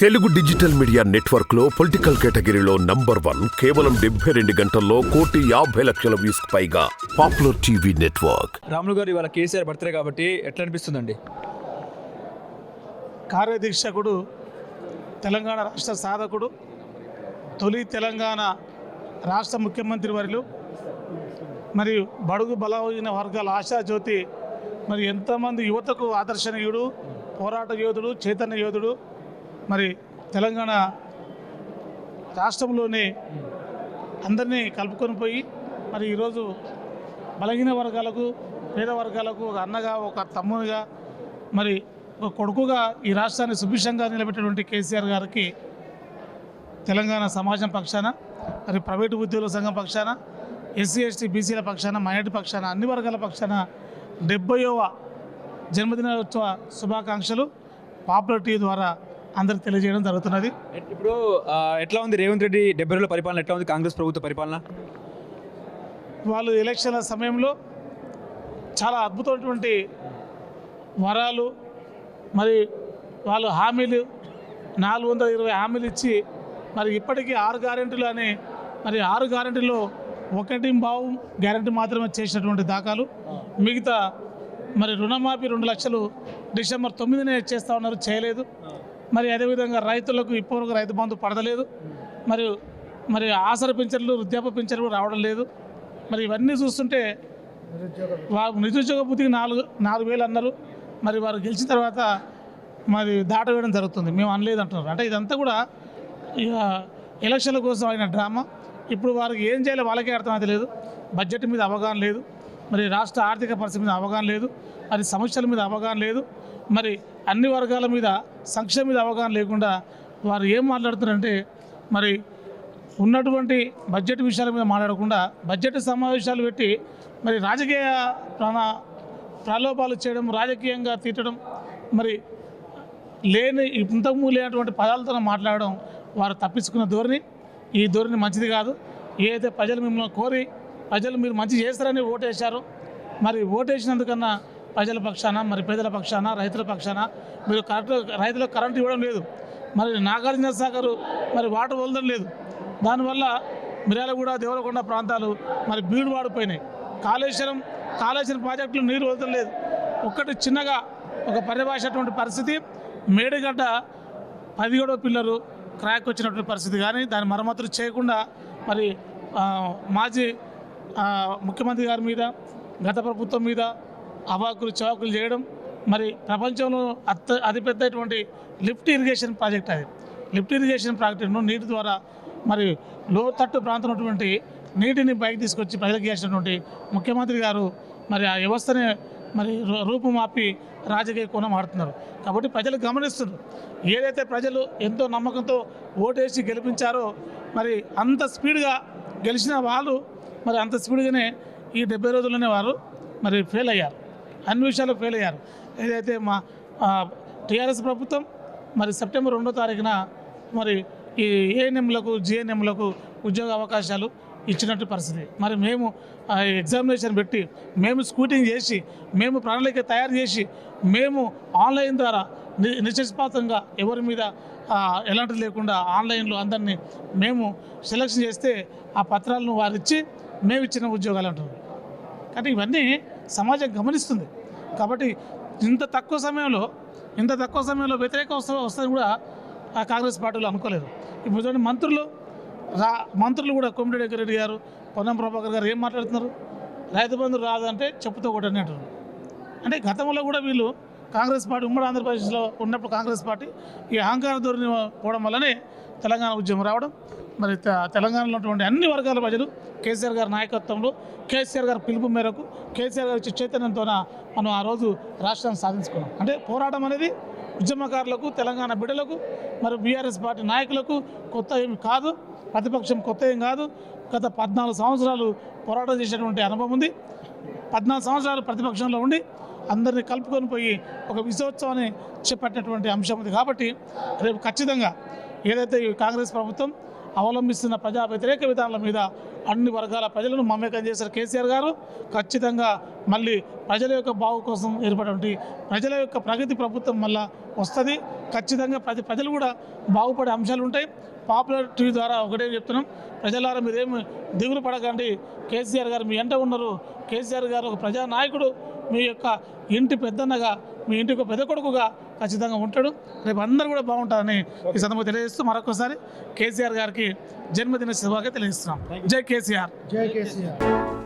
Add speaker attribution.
Speaker 1: Telugu digital media నెట్వర్క్లో political కేటగిరీలో number one కేవలం డెబ్బై రెండు గంటల్లో కోటి యాభై లక్షల వ్యూస్ పైగా పాపులర్ టీవీ నెట్వర్క్.
Speaker 2: రాములు గారు ఇవాళ కేసీఆర్ బర్త్డే కాబట్టి ఎట్లా అనిపిస్తుందండి?
Speaker 3: కార్యదీక్షకుడు తెలంగాణ రాష్ట్ర సాధకుడు తొలి తెలంగాణ రాష్ట్ర ముఖ్యమంత్రి వర్యులు మరియు బడుగు బలమైన వర్గాల ఆశాజ్యోతి మరి ఎంతమంది యువతకు ఆదర్శనీయుడు పోరాట యోధుడు చైతన్య యోధుడు మరి తెలంగాణ రాష్ట్రంలోనే అందరినీ కలుపుకొని పోయి మరి ఈరోజు బలహీన వర్గాలకు పేద వర్గాలకు ఒక అన్నగా ఒక తమ్మునిగా మరి ఒక కొడుకుగా ఈ రాష్ట్రాన్ని సుభిక్షంగా నిలబెట్టినటువంటి కేసీఆర్ గారికి తెలంగాణ సమాజం పక్షాన మరి ప్రైవేటు ఉద్యోగుల సంఘం పక్షాన ఎస్సీ ఎస్టీ బీసీల పక్షాన మైనార్టీ పక్షాన అన్ని వర్గాల పక్షాన డెబ్బైవ జన్మదినోత్సవ శుభాకాంక్షలు పాపులర్ టీవీ ద్వారా అందరికి తెలియజేయడం జరుగుతున్నది.
Speaker 2: ఇప్పుడు ఎట్లా ఉంది రేవంత్ రెడ్డి డెబ్బై రోజుల పరిపాలన ఎట్లా ఉంది కాంగ్రెస్ ప్రభుత్వ పరిపాలన?
Speaker 3: వాళ్ళు ఎలక్షన్ల సమయంలో చాలా అద్భుతమైనటువంటి వరాలు మరి వాళ్ళు హామీలు నాలుగు వందల ఇరవై హామీలు ఇచ్చి మరి ఇప్పటికీ ఆరు గ్యారెంటీలు అని మరి ఆరు గ్యారెంటీలో ఒకటి బావు గ్యారెంటీ మాత్రమే చేసినటువంటి దాఖలు. మిగతా మరి రుణమాఫీ రెండు లక్షలు డిసెంబర్ తొమ్మిదినే చేస్తా ఉన్నారు చేయలేదు. మరి అదేవిధంగా రైతులకు ఇప్పటివరకు రైతు బంధు పడదలేదు మరియు మరి ఆసర పింఛన్లు వృద్ధాప్య పింఛన్లు రావడం లేదు. మరి ఇవన్నీ చూస్తుంటే వారు నిరుద్యోగ బుద్ధికి నాలుగు నాలుగు వేలు అన్నారు. మరి వారు గెలిచిన తర్వాత మరి దాటవేయడం జరుగుతుంది. మేము అనలేదు అంటున్నారు. అంటే ఇదంతా కూడా ఇక ఎలక్షన్ల కోసం అయిన డ్రామా. ఇప్పుడు వారికి ఏం చేయాలో వాళ్ళకే అర్థమైతే లేదు. బడ్జెట్ మీద అవగాహన లేదు. మరి రాష్ట్ర ఆర్థిక పరిస్థితి మీద అవగాహన లేదు. మరి సమస్యల మీద అవగాహన లేదు. మరి అన్ని వర్గాల మీద సంక్షేమ మీద అవగాహన లేకుండా వారు ఏం మాట్లాడుతున్నారంటే మరి ఉన్నటువంటి బడ్జెట్ విషయాల మీద మాట్లాడకుండా బడ్జెట్ సమావేశాలు పెట్టి మరి రాజకీయ ప్రాణ ప్రలోభాలు చేయడం రాజకీయంగా తీర్చడం మరి లేని ఇంతకుముందు లేనటువంటి పదాలతో మాట్లాడడం వారు తప్పించుకున్న ధోరణి. ఈ ధోరణి మంచిది కాదు. ఏదైతే ప్రజలు మిమ్మల్ని కోరి ప్రజలు మీరు మంచి చేస్తారని ఓటేశారు మరి ఓటేసినందుకన్నా ప్రజల పక్షాన మరి పేదల పక్షాన రైతుల పక్షాన మీరు కరెంటు రైతులకు కరెంట్ ఇవ్వడం లేదు. మరి నాగార్జున సాగర్ మరి వాటర్ వదలడం లేదు. దానివల్ల మిర్యాలగూడ దేవరకొండ ప్రాంతాలు మరి బీడు వాడిపోయినాయి. కాళేశ్వరం కాళేశ్వరం ప్రాజెక్టులు నీరు వదలలేదు ఒక్కటి చిన్నగా ఒక పరిభాషటువంటి పరిస్థితి. మేడిగడ్డ పదిహేడో పిల్లలు క్రాక్ వచ్చినటువంటి పరిస్థితి కానీ దాని మరమ్మతులు చేయకుండా మరి మాజీ ముఖ్యమంత్రి గారి మీద గత ప్రభుత్వం మీద అవాకులు చవాకులు చేయడం. మరి ప్రపంచంలో అత్త అతిపెద్దటువంటి లిఫ్ట్ ఇరిగేషన్ ప్రాజెక్ట్ అది. లిఫ్ట్ ఇరిగేషన్ ప్రాజెక్టును నీటి ద్వారా మరి లోతట్టు ప్రాంతం ఉన్నటువంటి నీటిని పైకి తీసుకొచ్చి ప్రజలకు చేసినటువంటి ముఖ్యమంత్రి గారు మరి ఆ వ్యవస్థని మరి రూ- రూపుమాపి రాజకీయ కోణం ఆడుతున్నారు కాబట్టి ప్రజలు గమనిస్తున్నారు. ఏదైతే ప్రజలు ఎంతో నమ్మకంతో ఓటేసి గెలిపించారో మరి అంత స్పీడ్గా గెలిచిన వాళ్ళు మరి అంత స్పీడ్గానే ఈ డెబ్బై రోజుల్లోనే వారు మరి ఫెయిల్ అయ్యారు. అన్ని విషయాలు ఫెయిల్ అయ్యారు. ఏదైతే మా టీఆర్ఎస్ ప్రభుత్వం మరి సెప్టెంబర్ రెండో తారీఖున మరి ఈ ఏఎన్ఎంలకు జిఎన్ఎంలకు ఉద్యోగ అవకాశాలు ఇచ్చినట్టు పరిస్థితి. మరి మేము ఎగ్జామినేషన్ పెట్టి మేము స్కూటింగ్ చేసి మేము ప్రణాళిక తయారు చేసి మేము ఆన్లైన్ ద్వారా ని- ఎవరి మీద ఎలాంటిది లేకుండా ఆన్లైన్లో అందరినీ మేము సెలక్షన్ చేస్తే ఆ పత్రాలను వారు ఇచ్చి మేము ఇచ్చిన ఉద్యోగాలు అంటున్నారు కానీ ఇవన్నీ సమాజం గమనిస్తుంది. కాబట్టి ఇంత తక్కువ సమయంలో ఇంత తక్కువ సమయంలో వ్యతిరేక వస్తా వస్తుంది కూడా ఆ కాంగ్రెస్ పార్టీలు అనుకోలేదు. ఇప్పుడు చూడండి మంత్రులు రా మంత్రులు కూడా కోమిరెడ్డి రెడ్డి గారు పొన్నం ప్రభాకర్ గారు ఏం మాట్లాడుతున్నారు? రైతు బంధు రాదంటే చెప్పుతో ఒకటి అంటున్నారు. అంటే గతంలో కూడా వీళ్ళు కాంగ్రెస్ పార్టీ ఉమ్మడి ఆంధ్రప్రదేశ్లో ఉన్నప్పుడు కాంగ్రెస్ పార్టీ ఈ అహంకార ధోరణి పోవడం వల్లనే తెలంగాణ ఉద్యమం రావడం. మరి తెలంగాణలో ఉన్నటువంటి అన్ని వర్గాల ప్రజలు కేసీఆర్ గారి నాయకత్వంలో కేసీఆర్ గారి పిలుపు మేరకు కేసీఆర్ గారి చైతన్యంతో చైతన్యంతోన మనం ఆ రోజు రాష్ట్రాన్ని సాధించుకున్నాం. అంటే పోరాటం అనేది ఉద్యమకారులకు తెలంగాణ బిడ్డలకు మరి బీఆర్ఎస్ పార్టీ నాయకులకు కొత్త ఏమి కాదు. ప్రతిపక్షం కొత్త ఏం కాదు. గత పద్నాలుగు సంవత్సరాలు పోరాటం చేసినటువంటి అనుభవం ఉంది. పద్నాలుగు సంవత్సరాలు ప్రతిపక్షంలో ఉండి అందరినీ కలుపుకొని పోయి ఒక విజయోత్సవాన్ని చేపట్టినటువంటి అంశం ఉంది కాబట్టి రేపు ఖచ్చితంగా ఏదైతే ఈ కాంగ్రెస్ ప్రభుత్వం అవలంబిస్తున్న ప్రజా వ్యతిరేక విధానాల మీద అన్ని వర్గాల ప్రజలను మమేకం చేశారు కేసీఆర్ గారు ఖచ్చితంగా మళ్ళీ ప్రజల యొక్క బాగు కోసం ఏర్పడినటువంటి ప్రజల యొక్క ప్రగతి ప్రభుత్వం మళ్ళా వస్తుంది. ఖచ్చితంగా ప్రతి ప్రజలు కూడా బాగుపడే అంశాలు ఉంటాయి. పాపులర్ టీవీ ద్వారా ఒకటే చెప్తున్నాం ప్రజలారా మీరేమి దిగులు పడకండి. కేసీఆర్ గారు మీ ఎంట ఉన్నారు. కేసీఆర్ గారు ఒక ప్రజానాయకుడు. మీ యొక్క ఇంటి పెద్దన్నగా మీ ఇంటికి పెద్ద కొడుకుగా ఖచ్చితంగా ఉంటాడు. రేపు అందరూ కూడా బాగుంటారని ఈ సందర్భంగా తెలియజేస్తూ మరొకసారి కేసీఆర్ గారికి జన్మదిన శుభాగా తెలియజేస్తున్నాం. జై కేసీఆర్.
Speaker 4: జై కేసీఆర్.